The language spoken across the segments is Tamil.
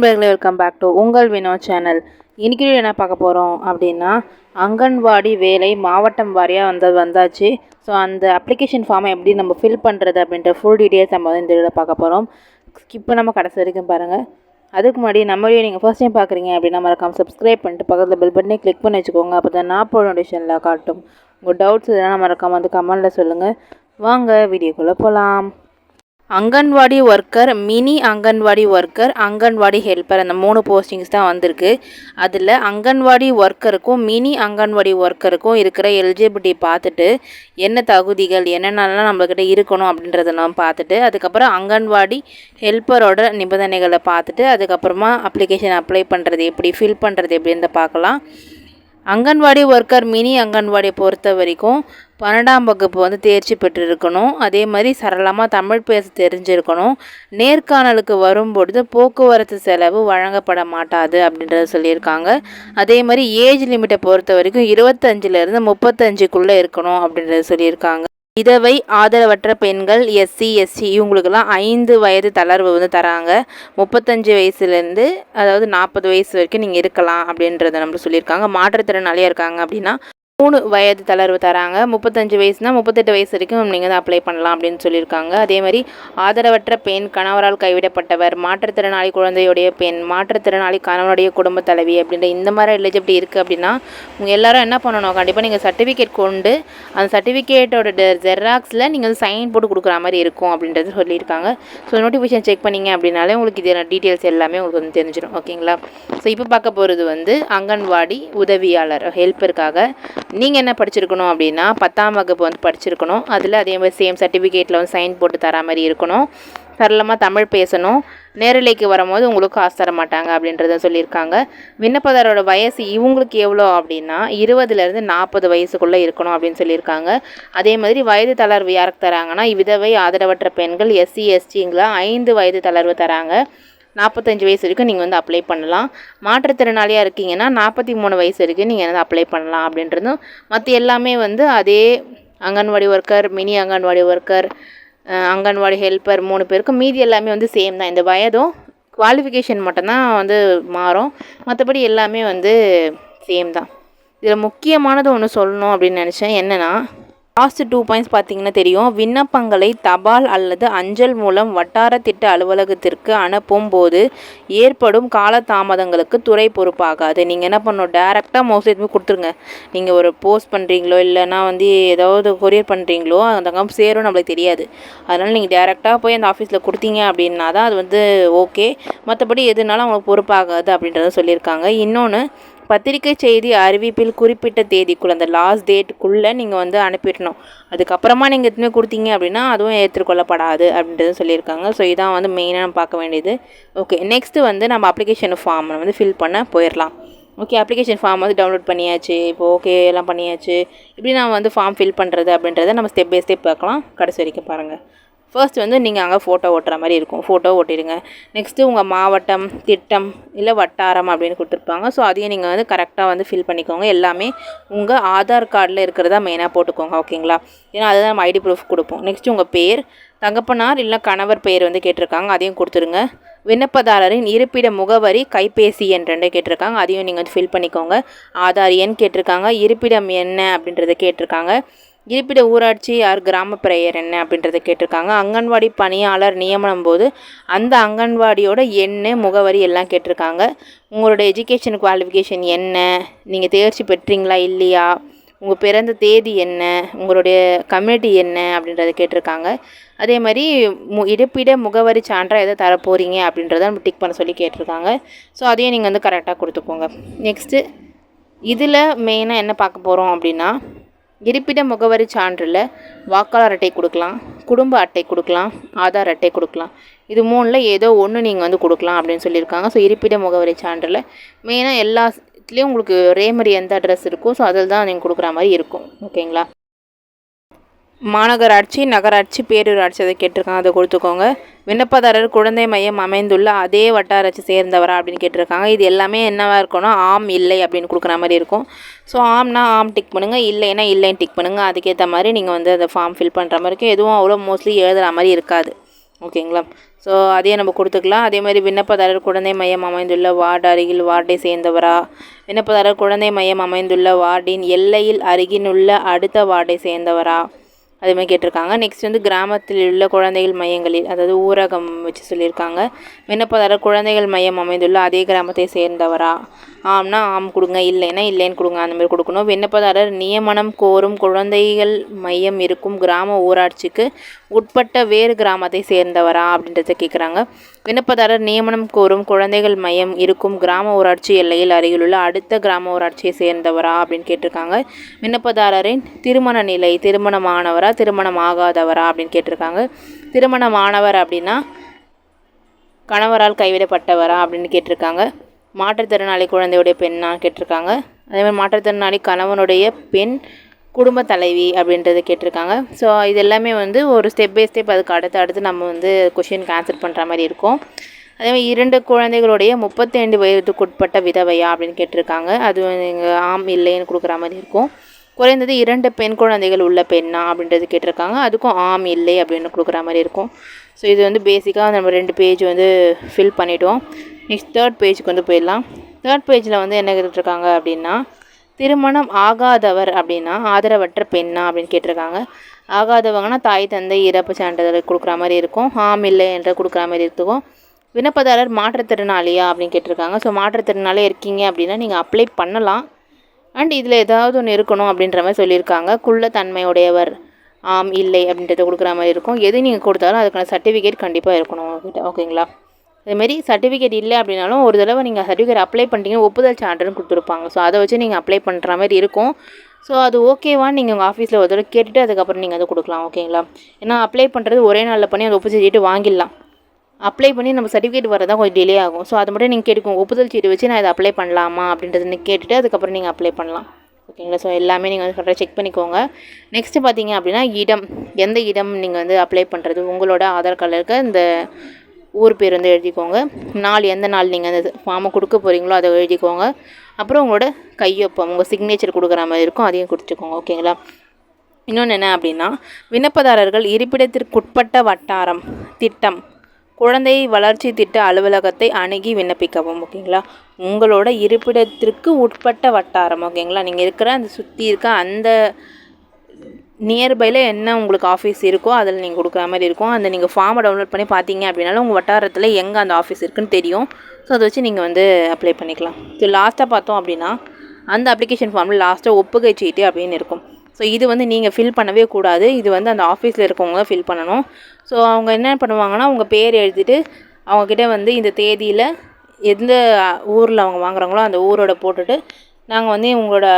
நண்பர்களே வெல்கம் பேக் டு உங்கள் வினோ சேனல் இன்றைக்கி என்ன பார்க்க போகிறோம் அப்படின்னா அங்கன்வாடி வேலை மாவட்டம் வாரியாக வந்து வந்தாச்சு. ஸோ அந்த அப்ளிகேஷன் ஃபார்மை எப்படி நம்ம ஃபில் பண்ணுறது அப்படின்ற ஃபுல் டீட்டெயில்ஸ் நம்ம வந்து இந்த இதில் பார்க்க போகிறோம் ஸ்கிப் நம்ம கடைசி வரைக்கும் பாருங்கள் அதுக்கு முன்னாடி நம்ம வீடியோ நீங்கள் ஃபர்ஸ்ட் டைம் பார்க்குறீங்க அப்படின்னா மறக்காம சப்ஸ்கிரைப் பண்ணிட்டு பக்கத்தில் பெல் பட்டனே கிளிக் பண்ணி வச்சுக்கோங்க. அப்போ தான் நான் போட நோட்டிஃபிகேஷனில் காட்டும். உங்கள் டவுட்ஸ் எதனால் மறக்காமல் வந்து கமெண்ட்டில் சொல்லுங்கள் வாங்க வீடியோக்குள்ளே போகலாம் anganwadi worker mini anganwadi worker anganwadi helper அந்த மூணு போஸ்டிங்ஸ் தான் வந்திருக்கு. அதில் அங்கன்வாடி ஒர்க்கருக்கும் மினி அங்கன்வாடி ஒர்க்கருக்கும் இருக்கிற எலிஜிபிலிட்டி பார்த்துட்டு என்ன தகுதிகள் என்னென்னலாம் நம்மக்கிட்ட இருக்கணும் அப்படின்றத நம்ம பார்த்துட்டு அதுக்கப்புறம் அங்கன்வாடி ஹெல்ப்பரோட நிபந்தனைகளை பார்த்துட்டு அதுக்கப்புறமா அப்ளிகேஷன் அப்ளை பண்ணுறது எப்படி ஃபில் பண்ணுறது எப்படின்னு பார்க்கலாம். அங்கன்வாடி ஒர்க்கர் மினி அங்கன்வாடியை பொறுத்த வரைக்கும் பன்னெண்டாம் வகுப்பு வந்து தேர்ச்சி பெற்றிருக்கணும். அதே மாதிரி சரளமாக தமிழ் பேச தெரிஞ்சிருக்கணும். நேர்காணலுக்கு வரும்பொழுது போக்குவரத்து செலவு வழங்கப்பட மாட்டாது அப்படின்றத சொல்லியிருக்காங்க. அதே மாதிரி ஏஜ் லிமிட்டை பொறுத்த வரைக்கும் இருபத்தஞ்சிலேருந்து முப்பத்தஞ்சுக்குள்ளே இருக்கணும் அப்படின்றத சொல்லியிருக்காங்க. விதவை ஆதரவற்ற பெண்கள் எஸ்சி எஸ்சி இவங்களுக்கெல்லாம் ஐந்து வயது தளர்வு வந்து தராங்க. முப்பத்தஞ்சு வயசுலேருந்து அதாவது நாற்பது வயசு வரைக்கும் நீங்கள் இருக்கலாம் அப்படின்றத நம்ம சொல்லியிருக்காங்க. மாற்றுத்திறனாளியாக இருக்காங்க அப்படின்னா மூணு வயது தளர்வு தராங்க. முப்பத்தஞ்சு வயசுனா முப்பத்தெட்டு வயசு வரைக்கும் நீங்கள் தான் அப்ளை பண்ணலாம் அப்படின்னு சொல்லியிருக்காங்க. அதே மாதிரி ஆதரவற்ற பெண் கணவரால் கைவிடப்பட்டவர் மாற்றுத்திறனாளி குழந்தையுடைய பெண் மாற்றுத்திறனாளி கணவனுடைய குடும்ப தலைவி அப்படின்ற இந்த மாதிரி எலிஜிபிலிட்டி இருக்குது அப்படின்னா உங்கள் எல்லாரும் என்ன பண்ணணும்? கண்டிப்பாக நீங்கள் சர்டிஃபிகேட் கொண்டு அந்த சர்டிஃபிகேட்டோட ஜெராக்ஸில் நீங்கள் வந்து சைன் போட்டு கொடுக்குற மாதிரி இருக்கும் அப்படின்றது சொல்லியிருக்காங்க. ஸோ நோட்டிஃபிகேஷன் செக் பண்ணீங்க அப்படின்னாலே உங்களுக்கு இதில் டீட்டெயில்ஸ் எல்லாமே உங்களுக்கு வந்து தெரிஞ்சிடும். ஓகேங்களா ஸோ இப்போ பார்க்க போகிறது வந்து அங்கன்வாடி உதவியாளர் ஹெல்ப்பருக்காக நீங்கள் என்ன படிச்சிருக்கணும் அப்படின்னா பத்தாம் வகுப்பு வந்து படிச்சிருக்கணும். அதில் அதே மாதிரி சேம் சர்டிஃபிகேட்டில் வந்து சைன் போட்டு தர மாதிரி இருக்கணும். சரளமாக தமிழ் பேசணும். நேரலைக்கு வரும்போது உங்களுக்கு காசு தர மாட்டாங்க அப்படின்றத சொல்லியிருக்காங்க. விண்ணப்பதாரோட வயசு இவங்களுக்கு எவ்வளோ அப்படின்னா இருபதுலேருந்து நாற்பது வயசுக்குள்ளே இருக்கணும் அப்படின்னு சொல்லியிருக்காங்க. அதே மாதிரி வயது தளர்வு யாருக்கு தராங்கன்னா விதவை ஆதரவற்ற பெண்கள் எஸ்சி எஸ்டிங்களா ஐந்து வயது தளர்வு தராங்க. நாற்பத்தஞ்சு வயசு வரைக்கும் நீங்கள் வந்து அப்ளை பண்ணலாம். மாற்றுத்திறனாளியாக இருக்கீங்கன்னா நாற்பத்தி மூணு வயசு வரைக்கும் நீங்கள் வந்து அப்ளை பண்ணலாம் அப்படின்றதும் மற்ற எல்லாமே வந்து அதே anganwadi worker mini anganwadi worker anganwadi helper மூணு பேருக்கும் மீதி எல்லாமே வந்து சேம் தான். இந்த வயதும் குவாலிஃபிகேஷன் மட்டும்தான் வந்து மாறும். மற்றபடி எல்லாமே வந்து சேம் தான். இதில் முக்கியமானது ஒன்று சொல்லணும் அப்படின்னு நினச்சேன். என்னென்னா லாஸ்ட் டூ பாயிண்ட்ஸ் பார்த்தீங்கன்னா தெரியும். விண்ணப்பங்களை தபால் அல்லது அஞ்சல் மூலம் வட்டார திட்ட அலுவலகத்திற்கு அனுப்பும் போது ஏற்படும் காலதாமதங்களுக்கு துறை பொறுப்பாகாது. நீங்கள் என்ன பண்ணணும்? டேரெக்டாக மோஸ்ட்லி எதுவுமே கொடுத்துருங்க. நீங்கள் ஒரு போஸ்ட் பண்ணுறீங்களோ இல்லைனா வந்து ஏதாவது கொரியர் பண்ணுறீங்களோ அந்த கம்பு சேரும் நம்மளுக்கு தெரியாது. அதனால் நீங்கள் டேரெக்டாக போய் அந்த ஆஃபீஸில் கொடுத்தீங்க அப்படின்னா தான் அது வந்து ஓகே மற்றபடி எதுனாலும் அவங்களுக்கு பொறுப்பாகாது அப்படின்றத சொல்லியிருக்காங்க. இன்னொன்று பத்திரிக்கை செய்தி அறிவிப்பில் குறிப்பிட்ட தேதிக்குள்ளே அந்த லாஸ்ட் டேட்டுக்குள்ளே நீங்கள் வந்து அனுப்பிடணும். அதுக்கப்புறமா நீங்கள் எத்தனை கொடுத்தீங்க அப்படின்னா அதுவும் ஏற்றுக்கொள்ளப்படாது அப்படின்றது சொல்லியிருக்காங்க. ஸோ இதான் வந்து மெயினாக நம்ம பார்க்க வேண்டியது. ஓகே நெக்ஸ்ட்டு வந்து நம்ம அப்ளிகேஷன் ஃபார்ம் வந்து ஃபில் பண்ண போயிடலாம். ஓகே அப்ளிகேஷன் ஃபார்ம் வந்து டவுன்லோட் பண்ணியாச்சு. இப்போ ஓகே எல்லாம் பண்ணியாச்சு. இப்படி நான் வந்து ஃபார்ம் ஃபில் பண்ணுறது அப்படின்றத நம்ம ஸ்டெப் பை ஸ்டெப் பார்க்கலாம். கடைசி வரைக்கும் பாருங்கள் ஃபர்ஸ்ட் வந்து நீங்கள் அங்கே ஃபோட்டோ ஓட்டுற மாதிரி இருக்கும். ஃபோட்டோ ஓட்டிடுங்க. நெக்ஸ்ட்டு உங்கள் மாவட்டம் திட்டம் இல்லை வட்டாரம் அப்படின்னு கொடுத்துருப்பாங்க. ஸோ அதையும் நீங்கள் வந்து கரெக்டாக வந்து ஃபில் பண்ணிக்கோங்க. எல்லாமே உங்கள் ஆதார் கார்டில் இருக்கிறதா மெயினாக போட்டுக்கோங்க. ஓகேங்களா ஏன்னா அதுதான் நம்ம ஐடி ப்ரூஃப் கொடுப்போம். நெக்ஸ்ட்டு உங்கள் பேர் தங்கப்பனார் இல்லை கணவர் பெயர் வந்து கேட்டிருக்காங்க. அதையும் கொடுத்துருங்க. விண்ணப்பதாரரின் இருப்பிட முகவரி கைபேசி எண் ரெண்டு கேட்டிருக்காங்க. அதையும் நீங்கள் வந்து ஃபில் பண்ணிக்கோங்க. ஆதார் எண் கேட்டிருக்காங்க. இருப்பிடம் என்ன அப்படின்றத கேட்டிருக்காங்க. இருப்பிட ஊராட்சி யார் கிராம பிரேயர் என்ன அப்படின்றத கேட்டிருக்காங்க. அங்கன்வாடி பணியாளர் நியமனம் போது அந்த அங்கன்வாடியோட எண்ணு முகவரி எல்லாம் கேட்டிருக்காங்க. உங்களோட எஜுகேஷன் குவாலிஃபிகேஷன் என்ன? நீங்கள் தேர்ச்சி பெற்றீங்களா இல்லையா? உங்கள் பிறந்த தேதி என்ன? உங்களுடைய கம்யூனிட்டி என்ன? அப்படின்றத கேட்டிருக்காங்க. அதே மாதிரி மு இருப்பிட முகவரி சான்றாக எதை தரப்போகிறீங்க அப்படின்றத நம்ம டிக் பண்ண சொல்லி கேட்டிருக்காங்க. ஸோ அதையும் நீங்கள் வந்து கரெக்டாக கொடுத்துக்கோங்க. நெக்ஸ்ட்டு இதில் மெயினாக என்ன பார்க்க போகிறோம் அப்படின்னா இருப்பிட முகவரி சான்றில் வாக்காளர் அட்டை கொடுக்கலாம் குடும்ப அட்டை கொடுக்கலாம் ஆதார் அட்டை கொடுக்கலாம். இது மூணில் ஏதோ ஒன்று நீங்கள் வந்து கொடுக்கலாம் அப்படின்னு சொல்லியிருக்காங்க. ஸோ இருப்பிட முகவரி சான்றில் மெயினாக எல்லா இதுலேயும் உங்களுக்கு ஒரே மாதிரி எந்த அட்ரஸ் இருக்கோ ஸோ அதில் தான் நீங்கள் கொடுக்குற மாதிரி இருக்கும். ஓகேங்களா மாநகராட்சி நகராட்சி பேரூராட்சி அதை கேட்டிருக்காங்க. அதை கொடுத்துக்கோங்க. விண்ணப்பதாரர் குழந்தை மையம் அமைந்துள்ள அதே வட்டாராட்சி சேர்ந்தவரா அப்படின்னு கேட்டிருக்காங்க. இது எல்லாமே என்னவாக இருக்கணும்? ஆம் இல்லை அப்படின்னு கொடுக்குற மாதிரி இருக்கும். ஸோ ஆம்னா ஆம் டிக் பண்ணுங்கள் இல்லைன்னா இல்லைன்னு டிக் பண்ணுங்கள் அதுக்கேற்ற மாதிரி நீங்கள் வந்து அந்த ஃபார்ம் ஃபில் பண்ணுற மாதிரி இருக்கும். எதுவும் அவ்வளோ மோஸ்ட்லி எழுதுகிற மாதிரி இருக்காது. ஓகேங்களா? ஸோ அதையே நம்ம கொடுத்துக்கலாம். அதே மாதிரி விண்ணப்பதாரர் குழந்தை மையம் அமைந்துள்ள வார்டு அருகில் வார்டை சேர்ந்தவரா? விண்ணப்பதாரர் குழந்தை மையம் அமைந்துள்ள வார்டின் எல்லையில் அருகினுள்ள அடுத்த வார்டை சேர்ந்தவரா? அதே மாதிரி கேட்டிருக்காங்க. நெக்ஸ்ட் வந்து கிராமத்தில் உள்ள குழந்தைகள் மையங்களில் அதாவது ஊரகம் வச்சு சொல்லியிருக்காங்க. விண்ணப்பதாரர் குழந்தைகள் மையம் அமைந்துள்ள அதே கிராமத்தை சேர்ந்தவரா? ஆம்னா ஆம் கொடுங்க இல்லைன்னா இல்லைன்னு கொடுங்க அந்த மாதிரி கொடுக்கணும். விண்ணப்பதாரர் நியமனம் கோரும் குழந்தைகள் மையம் இருக்கும் கிராம ஊராட்சிக்கு உட்பட்ட வேறு கிராமத்தை சேர்ந்தவரா அப்படின்றத கேட்குறாங்க விண்ணப்பதாரர் நியமனம் கோரும் குழந்தைகள் மையம் இருக்கும் கிராம ஊராட்சி எல்லையில் அருகிலுள்ள அடுத்த கிராம ஊராட்சியை சேர்ந்தவரா அப்படின்னு கேட்டிருக்காங்க. விண்ணப்பதாரரின் திருமண நிலை திருமணமானவரா திருமணம் ஆகாதவரா அப்படின்னு கேட்டிருக்காங்க. திருமணமானவர் அப்படின்னா கணவரால் கைவிடப்பட்டவரா அப்படின்னு கேட்டிருக்காங்க. மாற்றுத்திறனாளி குழந்தையுடைய பெண்ணாக கேட்டிருக்காங்க. அதேமாதிரி மாற்றுத்திறனாளி கணவனுடைய பெண் குடும்ப தலைவி அப்படின்றத கேட்டிருக்காங்க. ஸோ இது எல்லாமே வந்து ஒரு ஸ்டெப் பை ஸ்டெப் அதுக்கு அடுத்து அடுத்து நம்ம வந்து கொஷினுக்கு ஆன்சர் பண்ணுற மாதிரி இருக்கும். அதே மாதிரி இரண்டு குழந்தைகளுடைய முப்பத்தைந்து வயதுக்குட்பட்ட விதவையா அப்படின்னு கேட்டிருக்காங்க. அது நீங்கள் ஆம் இல்லைன்னு கொடுக்குற மாதிரி இருக்கும். குறைந்தது இரண்டு பெண் குழந்தைகள் உள்ள பெண்ணா அப்படின்றது கேட்டிருக்காங்க. அதுக்கும் ஆம் இல்லை அப்படின்னு கொடுக்குற மாதிரி இருக்கும். ஸோ இது வந்து பேசிக்காக நம்ம ரெண்டு பேஜ் வந்து ஃபில் பண்ணிவிடுவோம் நெக்ஸ்ட் தேர்ட் பேஜுக்கு வந்து போயிடலாம். தேர்ட் பேஜில் வந்து என்ன கேட்டுருக்காங்க அப்படின்னா திருமணம் ஆகாதவர் அப்படின்னா ஆதரவற்ற பெண்ணா அப்படின்னு கேட்டிருக்காங்க. ஆகாதவங்கன்னா தாய் தந்தை இறப்பு சான்றிதழ் கொடுக்குற மாதிரி இருக்கும். ஆம் இல்லை என்ற கொடுக்குற மாதிரி இருக்கும். விண்ணப்பதாரர் மாற்றுத்திறனாளியா அப்படின்னு கேட்டிருக்காங்க. ஸோ மாற்றுத்திறனாளியாக இருக்கீங்க அப்படின்னா நீங்கள் அப்ளை பண்ணலாம். அண்ட் இதில் ஏதாவது ஒன்று இருக்கணும் அப்படின்ற மாதிரி சொல்லியிருக்காங்க. குள்ள தன்மையுடையவர் ஆம் இல்லை அப்படின்றத கொடுக்குற மாதிரி இருக்கும். எது நீங்கள் கொடுத்தாலும் அதுக்கான சர்டிஃபிகேட் கண்டிப்பாக இருக்கணும் உங்ககிட்ட. ஓகேங்களா அதேமாரி சர்டிஃபிகேட் இல்லை அப்படின்னாலும் ஒரு தடவை நீங்கள் சர்டிஃபிகேட் அப்ளை பண்ணிட்டீங்கன்னா ஒப்புதல் சான்றுன்னு கொடுத்துருப்பாங்க. ஸோ அதை வச்சு நீங்கள் அப்ளை பண்ணுற மாதிரி இருக்கும். ஸோ அது ஓகேவான்னு நீங்கள் உங்கள் ஆஃபீஸில் ஒரு தடவை கேட்டுட்டு அதுக்கப்புறம் நீங்கள் அதை கொடுக்கலாம் ஓகேங்களா ஏன்னா அப்ளை பண்ணுறது ஒரே நாளில் பண்ணி அந்த ஒப்புதல் சீட்டு வாங்கிடலாம். அப்ளை பண்ணி நம்ம சர்டிஃபிகேட் வரதான் கொஞ்சம் டிலே ஆகும். ஸோ அது மட்டும் நீங்கள் கேட்டுக்கோங்க. ஒப்புதல் சீட்டு வச்சு நான் இதை அப்ளை பண்ணலாமா அப்படின்றத கேட்டுட்டு அதுக்கப்புறம் நீங்கள் அப்ளை பண்ணலாம். ஓகேங்களா ஸோ எல்லாமே நீங்கள் வந்து கரெக்டாக செக் பண்ணிக்கோங்க. நெக்ஸ்ட்டு பார்த்தீங்க அப்படின்னா இடம். எந்த இடம் நீங்கள் வந்து அப்ளை பண்ணுறது உங்களோட ஆதார் கார்டில் இருக்க இந்த ஊர் பேர் வந்து எழுதிக்கோங்க. நாள் எந்த நாள் நீங்கள் அந்த ஃபார்மை கொடுக்க போகிறீங்களோ அதை எழுதிக்கோங்க. அப்புறம் உங்களோட கையொப்பம் உங்கள் சிக்னேச்சர் கொடுக்குற மாதிரி இருக்கும் அதையும் கொடுத்துக்கோங்க ஓகேங்களா? இன்னொன்று என்ன அப்படின்னா விண்ணப்பதாரர்கள் இருப்பிடத்திற்குட்பட்ட வட்டாரம் திட்டம் குழந்தை வளர்ச்சி திட்ட அலுவலகத்தை அணுகி விண்ணப்பிக்கவும் ஓகேங்களா? உங்களோட இருப்பிடத்திற்கு உட்பட்ட வட்டாரம் ஓகேங்களா? நீங்கள் இருக்கிற அந்த சுற்றி இருக்க அந்த நியர்பையில் என்ன உங்களுக்கு ஆஃபீஸ் இருக்கோ அதில் நீங்கள் கொடுக்குற மாதிரி இருக்கும். அந்த நீங்கள் ஃபார்மை டவுன்லோட் பண்ணி பார்த்தீங்க அப்படின்னாலும் உங்கள் வட்டாரத்தில் எங்கே அந்த ஆஃபீஸ் இருக்குன்னு தெரியும். ஸோ அதை வச்சு நீங்கள் வந்து அப்ளை பண்ணிக்கலாம். ஸோ லாஸ்ட்டாக பார்த்தோம் அப்படின்னா அந்த அப்ளிகேஷன் ஃபார்மில் லாஸ்ட்டாக ஒப்புகை சீட்டு அப்படின்னு இருக்கும். ஸோ இது வந்து நீங்கள் ஃபில் பண்ணவே கூடாது. இது வந்து அந்த ஆஃபீஸில் இருக்கவங்க ஃபில் பண்ணணும். ஸோ அவங்க என்ன பண்ணுவாங்கன்னா உங்கள் பேர் எழுதிட்டு அவங்கக்கிட்ட வந்து இந்த தேதியில் எந்த ஊரில் அவங்க வாங்குறாங்களோ அந்த ஊரோட போட்டுட்டு நாங்கள் வந்து உங்களோட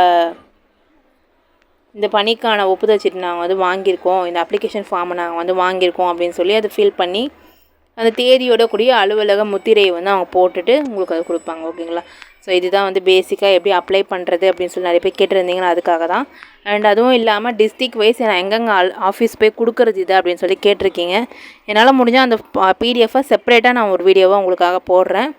இந்த பணிக்கான ஒப்புதல் சீட்டு நாங்கள் வந்து வாங்கியிருக்கோம். இந்த அப்ளிகேஷன் ஃபார்மை நாங்கள் வந்து வாங்கியிருக்கோம் அப்படின்னு சொல்லி அதை ஃபில் பண்ணி அந்த தேதியோட கூடிய அலுவலக முத்திரையை வந்து அவங்க போட்டுட்டு உங்களுக்கு அது கொடுப்பாங்க. ஓகேங்களா ஸோ இதுதான் வந்து பேசிக்காக எப்படி அப்ளை பண்ணுறது அப்படின்னு சொல்லி நிறைய பேர் கேட்டிருந்தீங்கன்னா அதுக்காக தான். அண்ட் அதுவும் இல்லாமல் டிஸ்ட்ரிக் வைஸ் நான் எங்கெங்கே ஆஃபீஸ் போய் கொடுக்குறது இது அப்படின்னு சொல்லி கேட்டிருக்கீங்க. என்னால் முடிஞ்சால் அந்த பிடிஎஃபை செப்பரேட்டாக நான் ஒரு வீடியோவாக உங்களுக்காக போடுறேன்.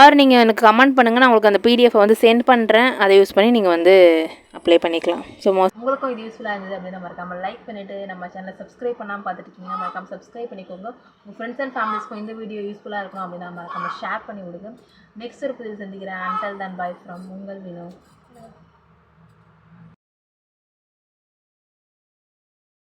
ஆர் நீங்கள் எனக்கு கமெண்ட் பண்ணுங்கள் நான் உங்களுக்கு அந்த பிடிஎஃபை வந்து சென்ட் பண்ணுறேன் அதை யூஸ் பண்ணி நீங்கள் வந்து அப்ளை பண்ணிக்கலாம். ஸோ மோஸ்ட் உங்களுக்கும் இது யூஸ்ஃபுல்லாக இருந்தது அப்படின்னா மறக்காமல் லைக் பண்ணிவிட்டு நம்ம சேனலை சப்ஸ்கிரைப் பண்ணாமல் பார்த்துட்டு இருக்கீங்கன்னா மறக்காம சப்ஸ்கிரைப் பண்ணிக்கோங்க. உங்கள் ஃப்ரெண்ட்ஸ் அண்ட் ஃபேமிலிஸ்க்கும் இந்த வீடியோ யூஸ்ஃபுல்லாக இருக்கும் அப்படின்னா மறக்காமல் ஷேர் பண்ணி விடுங்க. நெக்ஸ்ட் ஒரு புதிய சந்திக்கிறேன். அண்டல் தன் பாய் ஃப்ரம் உங்கள் வினோ